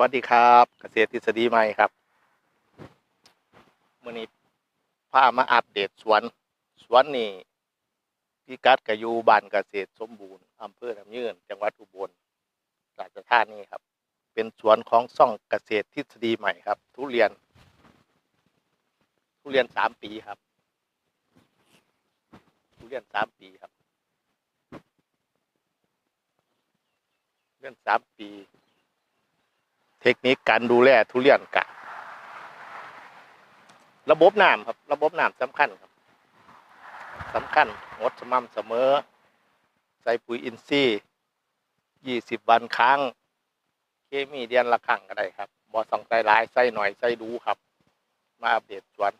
วัสดีครับ เกษตรทฤษฎีใหม่ครับมื่อนี้พามาอัปเดตสวน สวนนี่พิกัดกอยู่บ้านเกษตรสมบูรณ์อำเภอลำยืนจังหวัดอุบลราชธานีครับ เป็นสวนของซ่องเกษตรทฤษฎีใหม่ครับ ทุเรียน ทุเรียนสามปีครับ ทุเรียนสามปีครับเรียนสามปี เทคนิคการดูแลทุเรียนกะ ระบบน้ำครับ ระบบน้ำสำคัญครับสำคัญงดสม่ำเสมอ ใส่ปุ๋ยอินทรีย์ยี่สิบวันครั้ง เคมีเดือนละครั้งก็ได้ครับบอสองใส่หลายใส่หน่อยใส่ดูครับ มาอัปเดตสวน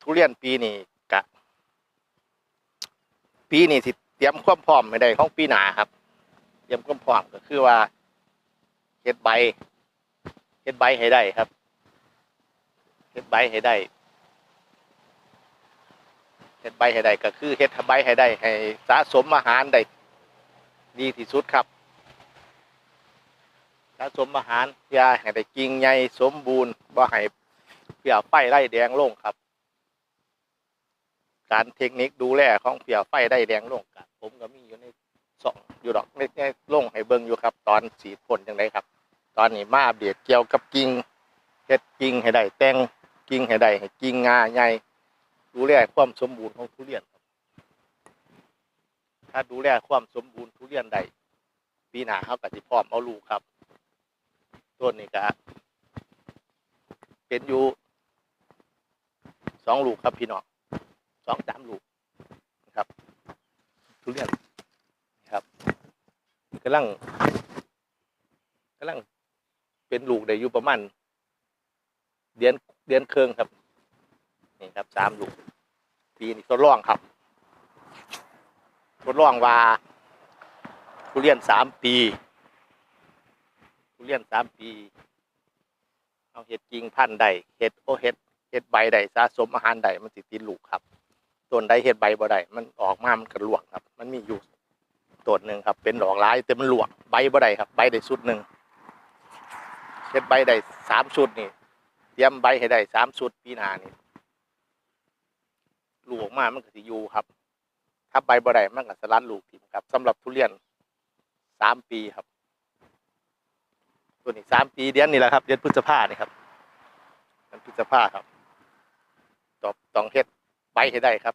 ทุเรียนปีนี้กะ ปีนี้สิเตรียมความพร้อมไม่ได้ของปีหนาครับ เตรียมความพร้อมก็คือว่า ฮ็ดใบเฮ็ดใบให้ได้ครับเฮ็ดใบให้ได้เฮ็ดใบให้ได้ก็คือเฮ็ดใบให้ได้ให้สะสมอาหารได้ดีที่สุดครับสะสมอาหารยาให้ได้กิ่งใหญ่สมบูรณ์บ่ให้เปียไฟไล่แดงลงครับ การเทคนิคดูแลของเปียไฟได้แดงลงกับผมก็มีอยู่ในสองอยู่ดอกเล็กๆลงให้เบิ่งอยู่ครับ ตอนสีผลจังไดครับ ตอนนี้มาอัปเดตเกี่ยวกับกิ่งเฮ็ดกิ่งให้ได้แต่งกิ่งให้ได้ให้กิ่งงาใหญ่ดูแลความสมบูรณ์ของทุเรียนถ้าดูแลความสมบูรณ์ทุเรียนได้ปีหน้าเขาก็สิพร้อมเอาลูกครับต้นนี้ก็เป็นอยู่สองลูกครับพี่น้องสองสามลูกนะครับ ทุเรียนครับกำลังกำลัง เป็นลูกได้อยู่ประมาณเดือนเดือนเครึ่องครับ นี่ครับสามลูก ปีนี้ทดลองครับทดลองว่าทุเรียนสามปีทุเรียนสามปี เอาเห็ดกิ่งพันธุ์ใดเห็ดโอเห็ดเห็ดใบใดสะสมอาหารใดมันสิติดลูกครับต้นใดเห็ดใบบ่ใดมันออกมามันกระหลวงครับ มันมีอยู่ต้นหนึ่งครับ เป็นดอกร้ายแต่มันหลวงใบบ่ได้ครับ ใบได้ชุดหนึ่ง เฮ็ดใบได้สามชุดนี่เตรียมใบให้ได้สามชุดปีหน้านี่ลูกออกมามันก็สิอยู่ครับ ถ้าใบบ่ได้มันก็สลัดลูกถิ่มครับสำหรับทุเรียนสามปีครับ ตัวนี้สามปีเดือนนี่แหละครับเดือนพฤษภาเนี่ยครับเดือนพฤษภาครับตองต้องเฮ็ดใบให้ได้ครับ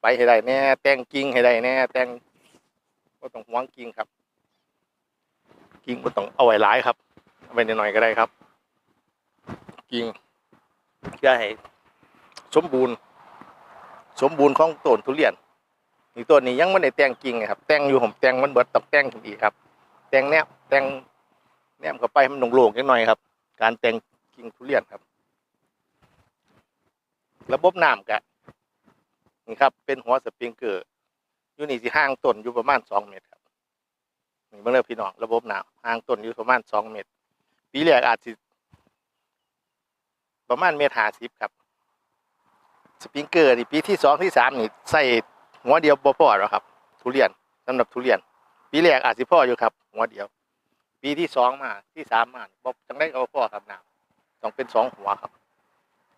ใบให้ได้แน่แต่งกิ่งให้ได้แน่แต่งก็ต้องหวงกิ่งครับ กิ่งก็ต้องเอาไว้หลายครับ ไว้หน่อยๆก็ได้ครับกิ่งเพื่อให้สมบูรณ์ สมบูรณ์ของต้นทุเรียนนี่ต้นนี้ยังไม่ได้แต่งกิ่งครับ แต่งอยู่ผมแต่งมันเบิดต้องแต่งขึ้นอีกครับ แต่งแนบแต่งแนบเข้าไปให้มันโล่งๆนิดหน่อยครับ การแต่งกิ่งทุเรียนครับ ระบบน้ำกะนี่ครับ เป็นหัวสปริงเกอร์อยู่นี่สิห่างต้นอยู่ประมาณสองเมตรครับนี่เมื่อเริ่พี่น้องระบบน้ำห่างต้นอยู่ประมาณสองเมตร ปีแรกอาจสิประมาณเมตรห้าสิบครับ สปริงเกอร์นี่ปีที่สองที่สามนี่ใส่หัวเดียวบ่พอหรอครับ ทุเรียนสำหรับทุเรียน ปีแรกอาจสิพ่ออยู่ครับ หัวเดียว ปีที่สองมาที่สามมาบอจังได้ก็บ่พ่อครับน้ำต้องเป็นสองหัวครับ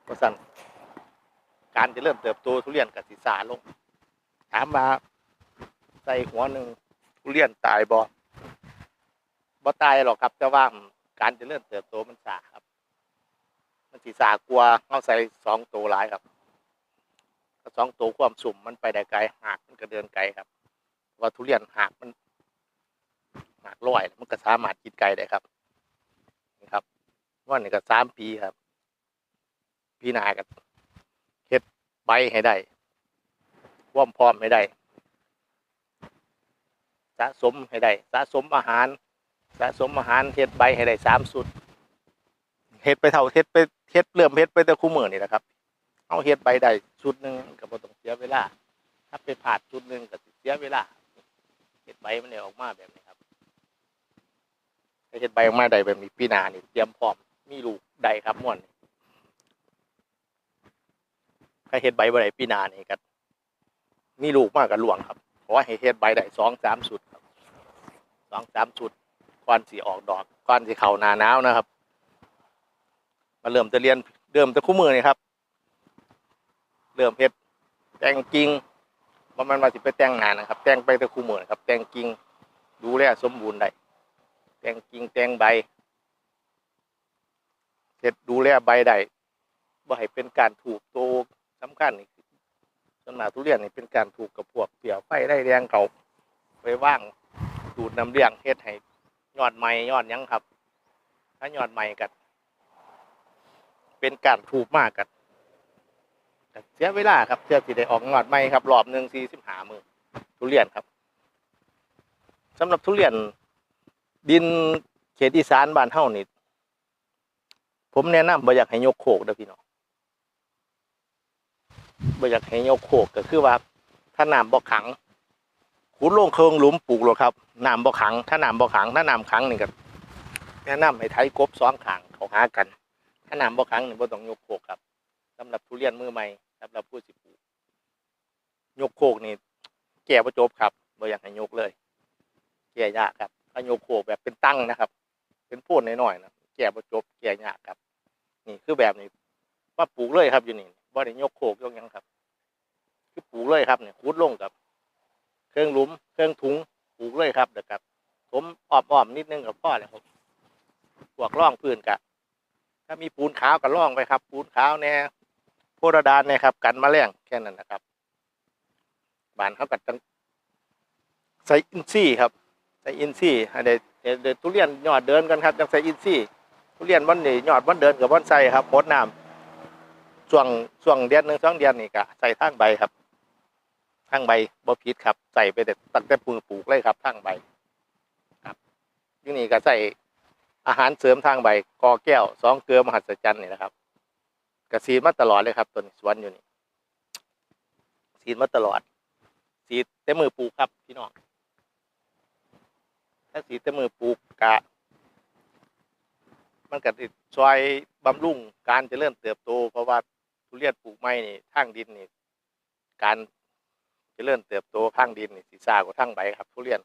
เพราะฉะนั้นการจะเริ่มเติบโตทุเรียนกับสิสาลง ถามมาใส่หัวหนึ่งทุเรียนตายบ่บ่ตายหรอกครับแต่ว่า การเจะเริ่มเติบโตมันสาครับ มันสีสากลัวเอาใส่สองตัวหลายครับสองตัวความสุ่มมันไปได้ไกลหากมันก็เดินไกลครับ ว่าทุเรียนหากมันหากลอยมันก็สามารถกินไกลได้ครับนี่ครับว่านี่ก็สามปีครับ ปีหน้าก็เฮ็ดใบให้ได้ว่อมพร้อมให้ได้สะสมให้ได้สะสมอาหาร สะสมอาหารเฮ็ดใบให้ได้สามสุดเฮ็ดไปเท่าเฮ็ดไปเฮ็ดเริ่มเฮ็ดไปแต่คู่มือนี่แหละครับเอาเฮ็ดใบได้ชุดหนึ่งก็บ่ต้องเสียเวลา ถ้าไปผ่าชุดหนึ่งก็สิเสียเวลาเฮ็ดใบมันได้ออกมาแบบนี้ครับถ้าเฮ็ดใบออกมาได้แบบนี้ปีนานี่เตรียมพร้อมมีลูกได้ครับม่วนถ้าเฮ็ดใบบ่ได้ปีนานี่ก็มีลูกมากกับหลวงครับเพราะว่าให้เฮ็ดใบได้สองสามชุดครับสองสามชุด ก่อนสีออกดอกก่อนสีเข่าหนาหนาวนะครับ มาเริ่มจะเรียนเริ่มจะคู่มือนี่ครับ เริ่มเฮ็ดแต่งกิ่งว่ามันมาสิไปแต่งหนานนะครับ แต่งไปแต่คู่มือนะครับ แต่งกิ่งดูแลสมบูรณ์ได้แต่งกิ่งแต่งใบเสร็จดูแลใบได้บ่ให้เป็นการถูกโตสำคัญนี่คือส่วนมากทุเรียนนี่เป็นการถูกกับพวกเปลี่ยวไฟได้แรงเขาไปว่างดูดน้ำเลี้ยงเฮ็ดให้ ยอดไม้ยอดยังครับ ถ้ายอดไม้กัดเป็นการถูกมากกัดเสียเวลาครับเพื่อที่ได้ออกยอดไม้ครับรอบหนึ่งสี่สิบห้ามือทุเรียนครับสำหรับทุเรียน ดินเขตอีสานบ้านเฮานี่ผมแนะนำบ่อยากให้ยกโคกเด้อพี่น้องบ่อยากให้ยกโคกก็คือว่าถ้าน้ำบ่ขัง ขุดลงเคิงหลุมปลูกหรอครับน้ำบ่ขัง ถ้าน้ำบ่ขัง ถ้าน้ำขังนี่ก็แนะนำให้ไถกบสองข้างเขาหากัน ถ้าน้ำบ่ขังนี่บ่ต้องยกโคกครับสำหรับทุเรียนมือใหม่สำหรับผู้สิปลูกยกโคกนี่แก่บ่จบครับบ่อยากให้ยกเลยแก่ยากครับถ้ายกโคกแบบเป็นตั้งนะครับ เป็นพ่นน้อยๆนะแก่บ่จบแก่ยากครับ นี่คือแบบนี้ว่าปลูกเลยครับอยู่นี่บ่ได้ยกโคกยกยังครับ คือปลูกเลยครับเนี่ยขุดลงกับ เครื่องหลุมเครื่องถุงปลูกเลยครับเดี๋ยวกับผมอ้อมๆนิดนึงกับพ่อเลยครับพวกร่องพื้นกะ ถ้ามีปูนขาวก็ร่องไปครับ ปูนขาวแน่โพดาดานเนี่ยครับ กันแมลงแค่นั้นนะครับบานเขากัดจังใส่อินซี่ครับใส่อินซี่อันเดเดี๋ยวทุเรียนยอดเดินกันครับจังใส่อินซี่ทุเรียนวันนี้ยอดวันเดินกับวันใส่ครับโพดน้ำช่วงช่วงเดือนหนึ่งสองเดือนนี่ก็ใส่ทางใบครับ ทางใบบ่ผิดครับใส่ไปแต่ตั้งแต่ปลูกปลูกเลยครับทางใบ ครับที่นี่ก็ใส่อาหารเสริมทางใบกอแก้วสองเกลือมหัศจรรย์นี่นะครับกระสีดมาตลอดเลยครับต้นสวนอยู่นี่สีดมาตลอดสีดเต็มมือปลูกครับพี่น้องถ้าสีดเต็มมือปลูกกะ มันก็ติดช่วยบำรุงการเจริญเติบโต เพราะว่าทุเรียนปลูกไม้นี่ทางดินนี่ การ จริญเติบโตข้างดินสีซ่ากว่าทางใบครับ ทุเรียน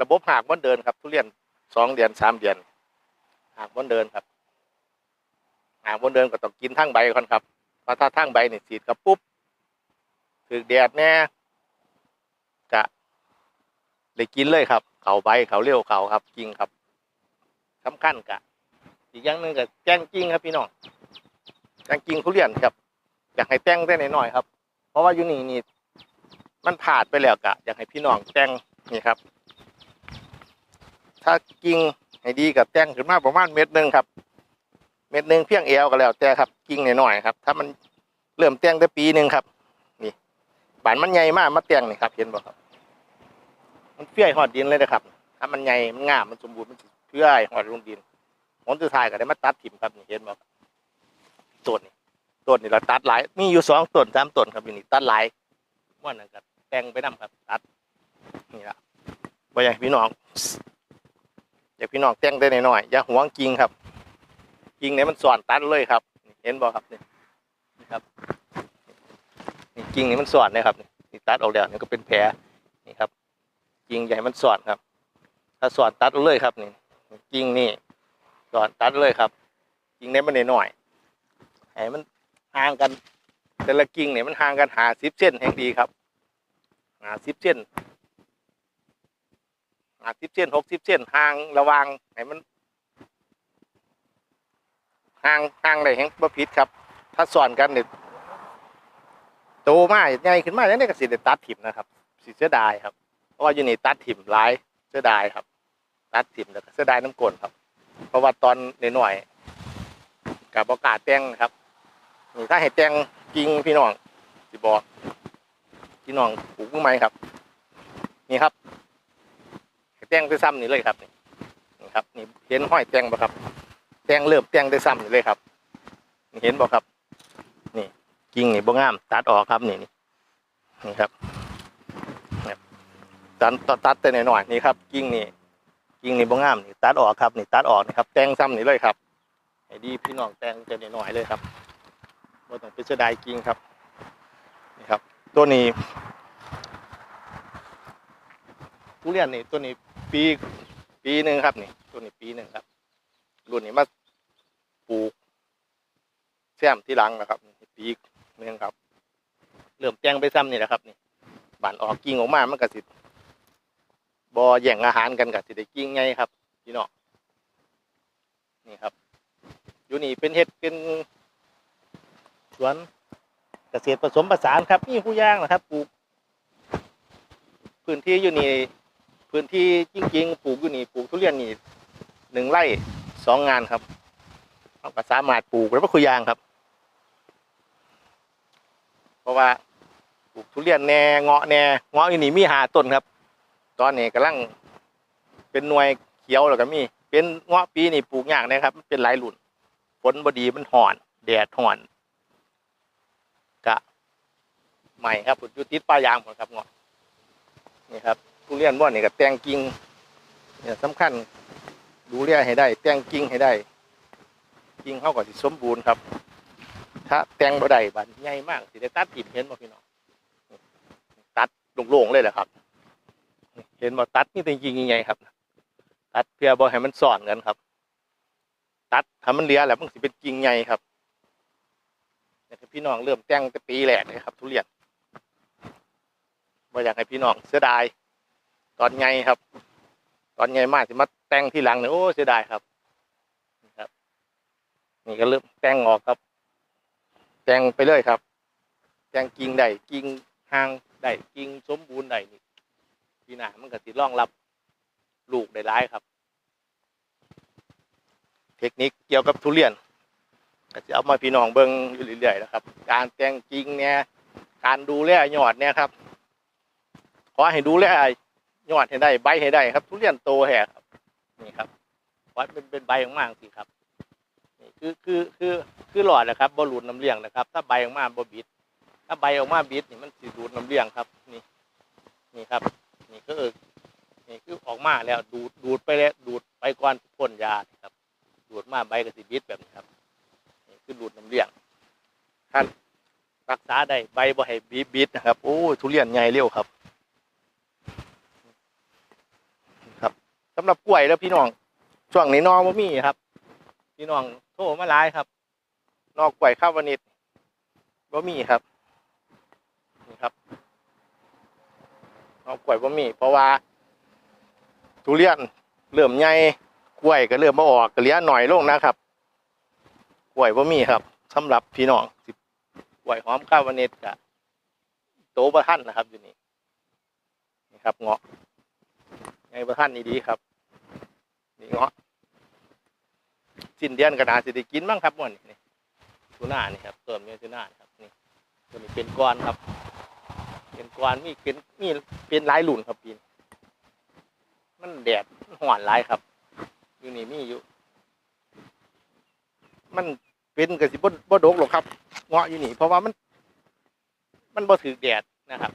ระบบหากมันเดินครับ ทุเรียนสองเดือนสามเดือน หากมันเดินครับหากมันเดินก็ต้องกินทั้งใบก่อนครับพราะถ้าทั้งใบนี่สีดกับปุ๊บถือแดดแน่กะเลยกินเลยครับ เขาใบเขาเลี้ยวเขาครับกิงครับสำคัญกะ อีกอย่างหนึ่งก็แจ้งจริงครับพี่น้องแจ้งจริงทุเรียนครับ อยากให้แต่งได้หน่อยครับ เพราะว่าอยู่นี่นี่ มันผ่านไปแล้วกะอยากให้พี่น้องแต่งนี่ครับ ถ้ากิ่งให้ดีกับแต่งขึ้นมาประมาณเม็ดหนึ่งครับ เม็ดหนึ่งเพียงเอวก็แล้วแต่ครับ กิ่งหน่อยๆครับ ถ้ามันเริ่มแต่งได้ปีหนึ่งครับนี่บานมันใหญ่มากมาแต่งนี่ครับ เห็นบ่ครับ มันเปี้ยหอดดินเลยนะครับ ถ้ามันใหญ่มันงามมันสมบูรณ์มันสิเปี้ยหอดลงดินผลสุดท้ายก็ได้มาตัดถิ่มครับนี่เห็นบ่ต้นนี่ต้นนี่เราตัดหลายมีอยู่สองต้นสามต้นครับอยู่นี่ตัดหลายม่วนนั่นก็ แต่งไปนํครับตัดนี่ละบ่อยากให้พี่น้องอยากพี่น้องแต่งได้หน่อยๆอย่าหวงกิ่งครับกิ่งไหนมันสอนตัดเลยครับ เห็นบ่ครับนี่นครับนี่กิ่งนี่มันสอนเลยครับนี่ตัดออกแล้วนี่ก็เป็นแผลนี่ครับกิ่งใหญ่มันสอนครับ ถ้าสอนตัดเลยครับนี่กิ่งนี่ก่อนตัดเลยครับกิ่งนี้มันหน่อยๆให้มันห่างกัน แต่ละกิ่งเนี่ยมันห่างกันหาสิบเส้นแห่งดีครับ หาสิบเส้นหาสิบเส้นหกสิบเส้นห่างระวังให้มันห่างห่างเลยแห่งบ่ผิดครับ ถ้าสอนกันเนี่ยโตมากใหญ่ขึ้นมาแล้วเนี่ยก็สิได้ตัดถิ่มนะครับสิเสียดายครับ เพราะว่าอยู่นี่ตัดถิ่มหลายเสียดายครับ ตัดถิ่มแล้วก็เสียดายน้ำกลนครับ เพราะว่าตอนหน่อยๆกับโอกาสแต่งครับนี่ถ้าให้แต่งกิงพี่น้องสิบอก พี่น้องปลูกมือไหมครับ นี่ครับให้แตงได้ซ้ำนี่เลยครับนี่ครับ นี่เห็นห้อยแตงบ่ครับ แตงเริ่มแตงได้ซ้ำนี่เลยครับนี่เห็นบ่ครับ นี่กิ่งนี่บ่งาม ตัดออกครับนี่นี่นี่ครับนี่ตัดตัดแต่หน่อยๆนี่ครับ กิ่งนี่กิ่งนี่บ่งามนี่ตัดออกครับนี่ตัดออกนะครับ แตงซ้ำนี่เลยครับให้ดีพี่น้องแต่งจะหน่อยๆเลยครับบ่ต้องไปเสียดายกิ่งครับ ตัวนี้ทุเรียนนี่ตัวนี้ปีปีหนึ่งครับนี่ตัวนี้ปีหนึ่งครับรุ่นนี้มาปลูกแซมที่หลังนะครับ ปีหนึ่งครับ เริ่มแต่งไปซ้ำนี่แหละครับ นี่บานออกกิ่งออกมามันก็สิบอแย่งอาหารกันกับสิได้กิ่งไงครับพี่น้องนี่ครับ อยู่นี่เป็นเห็ดเป็นสวน กษตรผสมผสานครับนี่ผู้ย่างนะครับปลูก พื้นที่อยู่นี่พื้นที่จริง ๆ ปลูกอยู่นี่ปลูกทุเรียนนี่หนึ่งไร่สองงานครับเราก็สามารถปลูกแล้วก็คุยยางครับ เพราะว่าปลูกทุเรียนแน่เงาะแน่เงาะอยู่นี่มีหาต้นครับ ตอนนี้กำลังเป็นหน่วยเขียวแล้วก็มี เป็นเงาะปีนี่ปลูกยากนะครับ เป็นหลายรุ่นฝนบดีมันห่อน แดดห่อนกะ ใหม่ครับอยู่ติดปลายางหมดครับเงาะนี่ครับทุเรียนบ่อนนี่ก็แตงกิ่งเนี่ยสำคัญดูแลให้ได้ แตงกิ่งให้ได้กิ่งเข้าก็สิสมบูรณ์ครับ ถ้าแตงบ่ได้บานใหญ่มากสิได้ตัดติ่มเห็นบ่พี่น้องตัดโล่งๆเลยแหละครับ เห็นบ่ตัดนี่เป็นกิ่งยังไงครับ ตัดเพื่อบ่ให้มันซ่อนกันครับ ตัดถ้ามันเหลือแล้วมันสิเป็นกิ่งใหญ่ครับพี่น้องเริ่มแต่งแต่ปีแรกเลยครับ ทุเรียน ว่าอยากให้พี่น้องเสียดาย ตอนไงครับ ตอนไงมากสิมาแต่งที่หลังเนี่ยโอ้เสียดายครับครับ นี่ก็เริ่มแต่งออกครับ แต่งไปเลยครับ แต่งกิ่งได้กิ่งห่างได้กิ่งสมบูรณ์ได้นี่พี่หนามันก็สิร่องรับลูกได้ร้ายครับ เทคนิคเกี่ยวกับทุเรียนก็จะเอามาพี่น้องเบิ่งอยู่เรื่อยๆนะครับ การแต่งกิ่งเนี่ย การดูแลยอดเนี่ยครับ ขอให้ดูแลยอดให้ได้ใบให้ได้ครับ ทุเรียนโตแห่ครับ นี่ครับวัดเป็นเป็นใบออกมาสิครับนี่คือคือคือคือหลอดนะครับบอลูดน้ำเลี้ยงนะครับ ถ้าใบออกมาบบิด ถ้าใบออกมาบิดนี่มันสิดูดน้ำเลี้ยงครับ นี่ นี่ครับ นี่ก็เออนี่คือออกมาแล้วดูดดูดไปแล้วดูดไปก่อนพ่นยาครับ ดูดมาใบก็สิบิดแบบนี้ครับนี่คือดูดน้ำเลี้ยงท่านรักษาได้ใบบ่ให้บิดบิดนะครับโอ้ทุเรียนใหญ่เร็วครับ สำหรับกล้วยแล้วพี่น้องช่วงนี้นอบ่มีครับ พี่น้องโทรมาหลายครับ นอกกล้วยข้าววานิดบ่มีครับนี่ครับนอกกล้วยบ่มี เพราะว่าทุเรียนเริ่มใหญ่กล้วยก็เริ่มมาออกก็เหลือหน่อยลงนะครับกล้วยบ่มีครับสำหรับพี่น้องสิกล้วยหอมข้าววานิดกะโตบ่ทันนะครับอยู่นี่นี่ครับเงาะ ไงประท่านนี่ดีครับ นี่เงาะสิ้นเดือนก็น่าษสิได้กินบ้างครับม่วนนี่นี่ทูน่านี่ครับเติมเนื้อทูน่านครับนี่ตัวนี้เป็นก้อนครับ เป็นก้อนมีเป็นมีเป็นหลายหลุนครับปีนมันแดดห่อนหลายครับ อยู่นี่มีอยู่ มันเป็นกระสิบบ่ดกหรอกครับ เงาะอยู่นี่ เพราะว่ามัน มันบ่ถือแดดนะครับ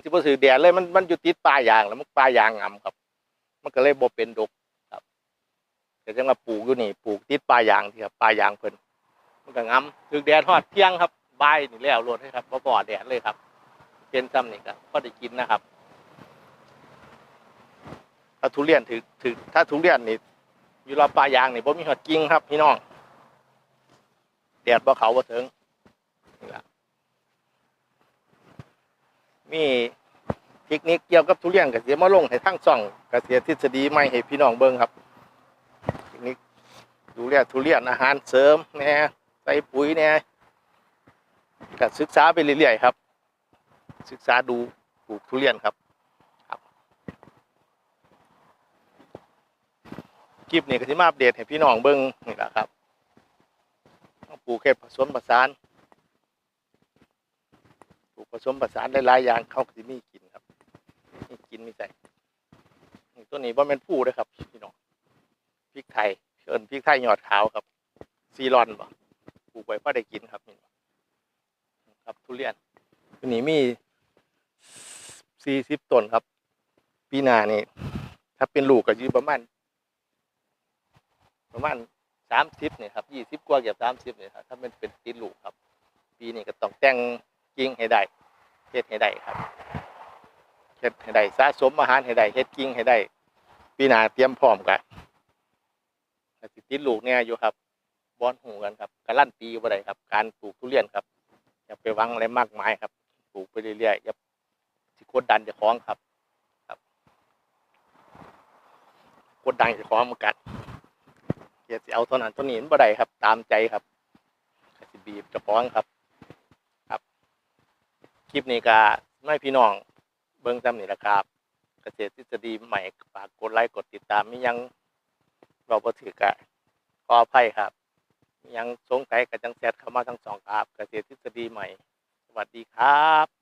มันสิบ่ถือแดดเลยมันมันอยู่ติดปลายางแล้วมันปลายางงํครับ มันก็เลยบ่เป็นดกครับแต่จังว่าปลูกอยู่นี่ปลูกติดปลายางที่ครับปลายางเพิ่นมันก็งํถือแดดฮอดเที่ยงครับบายนี่แล้วรดให้ครับบ่บ่แดดเลยครับ เป็นซ้ำนี่ครับก็ได้กินนะครับถ้าทุเรียนถือถือถ้าทุเรียนนี่อยู่รอบปลายางนี่บ่มีฮอดกิ่งครับ พี่น้องแดดบ่เขาบ่ถึงนี่ล่ะ มีเทคนิคเกี่ยวกับทุเรียนเกษตรมาลงให้ทั้งช่องเกษตรทฤษฎีใหม่ให้พี่น้องเบิ่งครับเทคนิคดูแลทุเรียนอาหารเสริมแน่ใส่ปุ๋ยแน่ก็ศึกษาไปเรื่อยๆครับ ศึกษาดูปลูกทุเรียนครับคลิปนี้ก็สิมาอัปเดตให้พี่น้องเบิ่งนี่แหละครับปลูกเห็ดผสมผสาน ลูกผสมผสานหลายๆอย่างเขาก็สิมีกินครับมีกินมีใส่ตัวนี้ว่าเป็นผู้ด้วยครับพี่น้องพริกไทยเชิญพริกไทยยอดขาวครับ ซีรอนบ่ปลูกไว้พอได้กินครับนี่ครับทุเรียนตัวนี้มีสี่สิบต้นครับ ปีหน้านี่ถ้าเป็นลูกก็ยู่ประมาณประมาณสามสิบเนี่ยครับยี่สิบกว่าเกือบสามสิบเนี่ยครับถ้ามันเป็นติดลูกครับ ปีนี้ก็ต้องแต่ง กิ่งให้ได้เฮ็ดให้ได้ครับเฮ็ดให้ได้สะสมอาหารให้ได้เฮ็ดกิ่งให้ได้ปีหน้าเตรียมพร้อมกันก็สิติดลูกเนี่ยอยู่ครับบอนหูกันครับการันตีบ่ได้ครับ การปลูกทุเรียนครับอย่าไปหวังอะไรมากมายครับ ปลูกไปเรื่อยๆอย่าสิกดดันจะคล้องครับ ครับกดดันจะคล้องเหมือนกันอย่าสิเอาเท่านั้นเท่านี้มันบ่ได้ครับ ตามใจครับสิบีบจะคล้องครับ คลิปนี้ก็ไม่พี่น้อง เบิ้งซ้ำนี่ละครับ เกษตรทฤษฎีใหม่ฝากกดไลค์กดติดตามมิยังเราบ่ถือกะขออภัยครับมิยังสงสัยกับจังแซดเข้ามาทั้งสองครับ เกษตรทฤษฎีใหม่ สวัสดีครับ